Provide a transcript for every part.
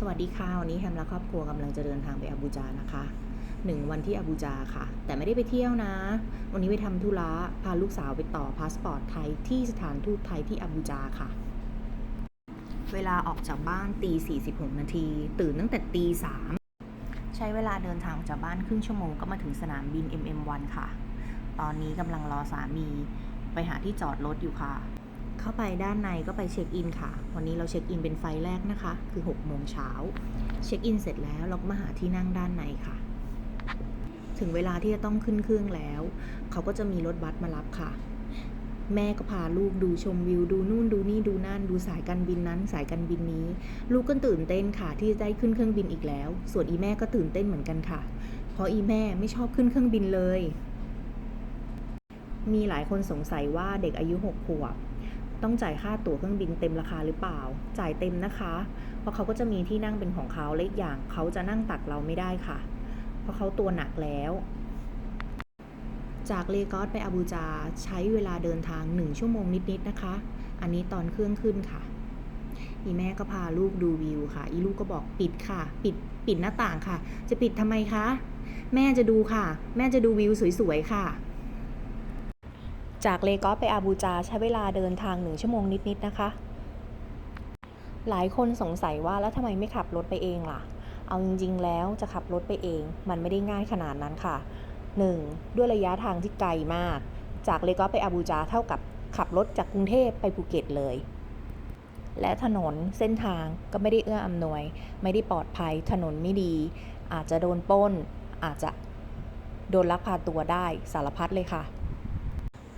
สวัสดีค่ะ วันนี้แฮมและครอบครัวกำลังจะเดินทางไปอาบูจานะคะหนึ่งวันที่อาบูจาค่ะ แต่ไม่ได้ไปเที่ยวนะ วันนี้ไปทำธุระพาลูกสาวไปต่อพาสปอร์ตไทยที่สถานทูตไทยที่อาบูจาค่ะ เวลาออกจากบ้านตี46 นาที ตื่นตั้งแต่ตีสามใช้เวลาเดินทางออกจากบ้านครึ่งชั่วโมงก็มาถึงสนามบิน MM1 ค่ะ ตอนนี้กำลังรอสามี ไปหาที่จอดรถอยู่ค่ะ เข้าไปด้านในก็ไปเช็คอินค่ะ วันนี้เราเช็คอินเป็นไฟแรกนะคะ คือ6โมงเช้า เช็คอินเสร็จแล้วเราก็มาหาที่นั่งด้านในค่ะ ถึงเวลาที่จะต้องขึ้นเครื่องแล้ว เขาก็จะมีรถบัสมารับค่ะ แม่ก็พาลูกดูชมวิว ดูนู่นดูนี่ดูนั่น ดูสายการบินนั้น สายการบินนี้ ลูกก็ตื่นเต้นค่ะ ที่จะได้ขึ้นเครื่องบินอีกแล้ว ส่วนอีแม่ก็ตื่นเต้นเหมือนกันค่ะ เพราะอีแม่ไม่ชอบขึ้นเครื่องบินเลย มีหลายคนสงสัยว่าเด็กอายุ6ขวบ ต้องจ่ายค่าตั๋วเครื่องบินเต็มราคาหรือเปล่า จ่ายเต็มนะคะ เพราะเขาก็จะมีที่นั่งเป็นของเขาและอีกอย่างเขาจะนั่งตักเราไม่ได้ค่ะ เพราะเขาตัวหนักแล้ว จากเลกอสไปอาบูจาใช้เวลาเดินทาง 1 ชั่วโมงนิดๆนะคะ อันนี้ตอนเครื่องขึ้นค่ะ อีแม่ก็พาลูกดูวิวค่ะ อีลูกก็บอกปิดค่ะ ปิดปิดหน้าต่างค่ะ จะปิดทำไมคะ แม่จะดูค่ะ แม่จะดูวิวสวยๆค่ะ จากเลกอสไปอาบูจาใช้เวลาเดินทางหนึ่งชั่วโมงนิดๆนะคะ หลายคนสงสัยว่าแล้วทำไมไม่ขับรถไปเองล่ะ เอาจริงๆแล้วจะขับรถไปเอง มันไม่ได้ง่ายขนาดนั้นค่ะ 1. ด้วยระยะทางที่ไกลมาก จากเลกอสไปอาบูจาเท่ากับขับรถจากกรุงเทพไปภูเก็ตเลย และถนนเส้นทางก็ไม่ได้เอื้ออำนวย ไม่ได้ปลอดภัย ถนนไม่ดี อาจจะโดนป้น อาจจะโดนลักพาตัวได้สารพัดเลยค่ะ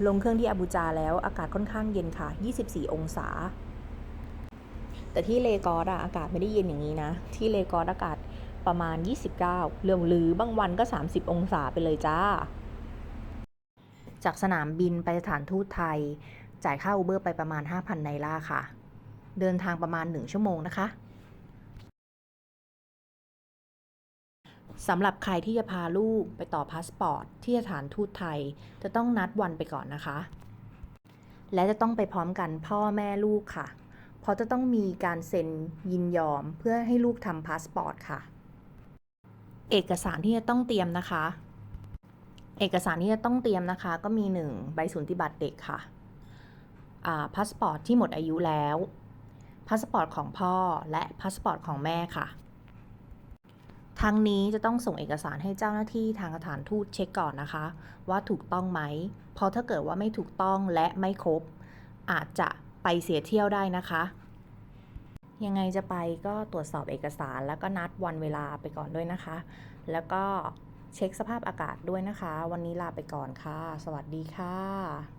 ลงเครื่องที่อาบูจาแล้วอากาศค่อนข้างเย็นค่ะ 24 องศา แต่ที่เลกอสอะอากาศไม่ได้เย็นอย่างนี้นะ ที่เลกอสอากาศประมาณ 29 เรื่องหรือบางวันก็ 30 องศาไปเลยจ้า จากสนามบินไปสถานทูตไทย จ่ายค่าอูเบอร์ไปประมาณ 5,000ไนล่าค่ะ เดินทางประมาณ 1 ชั่วโมงนะคะ สำหรับใครที่จะพาลูกไปต่อพาสปอร์ต ที่สถานทูตไทย จะต้องนัดวันไปก่อนนะคะ และจะต้องไปพร้อมกันพ่อแม่ลูกค่ะ เพราะจะต้องมีการเซ็นยินยอมเพื่อให้ลูกทำพาสปอร์ตค่ะ เอกสารที่จะต้องเตรียมนะคะ เอกสารที่จะต้องเตรียมนะคะ ก็มี 1 ใบสูติบัตรเด็กค่ะาพาสปอร์ตที่หมดอายุแล้วพาสปอร์ตของพ่อและพาสปอร์ตของแม่ค่ะ ทั้งนี้จะต้องส่งเอกสารให้เจ้าหน้าที่ทางสถานทูตเช็คก่อนนะคะ ว่าถูกต้องไหม เพราะถ้าเกิดว่าไม่ถูกต้องและไม่ครบ อาจจะไปเสียเที่ยวได้นะคะ ยังไงจะไปก็ตรวจสอบเอกสารแล้วก็นัดวันเวลาไปก่อนด้วยนะคะ แล้วก็เช็คสภาพอากาศด้วยนะคะ วันนี้ลาไปก่อนค่ะ สวัสดีค่ะ